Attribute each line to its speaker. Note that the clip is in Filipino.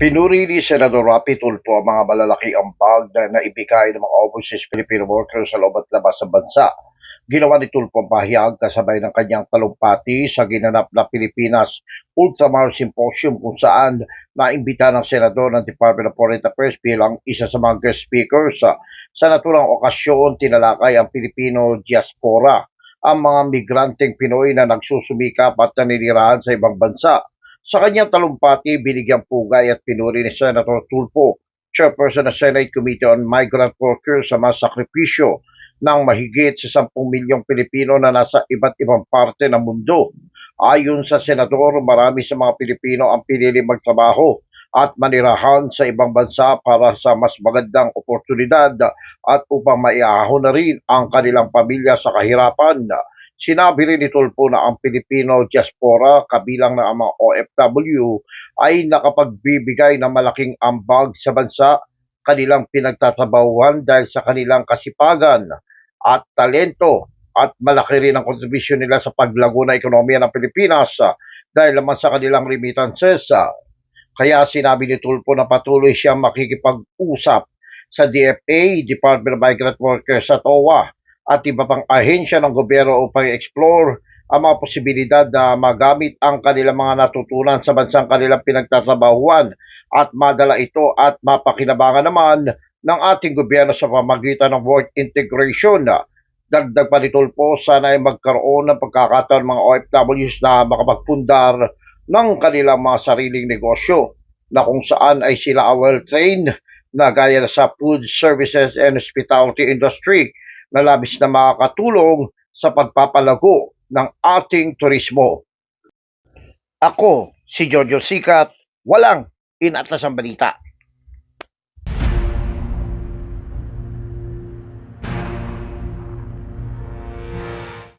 Speaker 1: Pinuri ni Senador Rapi Tulfo ang mga malalaki ambag na naibigay ng mga overseas Filipino workers sa loob at labas ng bansa. Ginawa ni Tulfo ang pahayag kasabay ng kanyang talumpati sa ginanap na Pilipinas Ultramar Symposium kung saan naimbita ng Senador ng Department of Foreign Affairs bilang isa sa mga guest speakers. Sa naturang okasyon, tinalakay ang Filipino diaspora, ang mga migranteng Pinoy na nagsusumikap at naninirahan sa ibang bansa. Sa kanyang talumpati, binigyang pugay at pinuri ni Senator Tulfo, chairperson ng Senate Committee on Migrant Workers sa mga sakripisyo ng mahigit sa 10 milyong Pilipino na nasa iba't ibang parte ng mundo. Ayon sa Senador, marami sa mga Pilipino ang pinili magtrabaho at manirahan sa ibang bansa para sa mas magandang oportunidad at upang maiahon na rin ang kanilang pamilya sa kahirapan. Sinabi rin ni Tulfo na ang Filipino diaspora kabilang na ang mga OFW ay nakapagbibigay ng malaking ambag sa bansa kanilang pinagtatrabahuhan dahil sa kanilang kasipagan at talento at malaki rin ang kontribusyon nila sa paglago ng ekonomiya ng Pilipinas ah, dahil naman sa kanilang remittances. Kaya sinabi ni Tulfo na patuloy siyang makikipag-usap sa DFA, Department of Migrant Workers at OWA at iba pang ahensya ng gobyerno upang i-explore ang mga posibilidad na magamit ang kanilang mga natutunan sa bansang kanilang pinagtatrabahuan at madala ito at mapakinabangan naman ng ating gobyerno sa pamagitan ng work integration. Dagdag pa ni Tulfo, sana ay magkaroon ng pagkakataon mga OFWs na makapagpundar ng kanilang mga sariling negosyo na kung saan ay sila well-trained na gaya sa food services and hospitality industry na labis na makakatulong sa pagpapalago ng ating turismo. Ako, si Jojo Sikat, walang inatlas ang balita.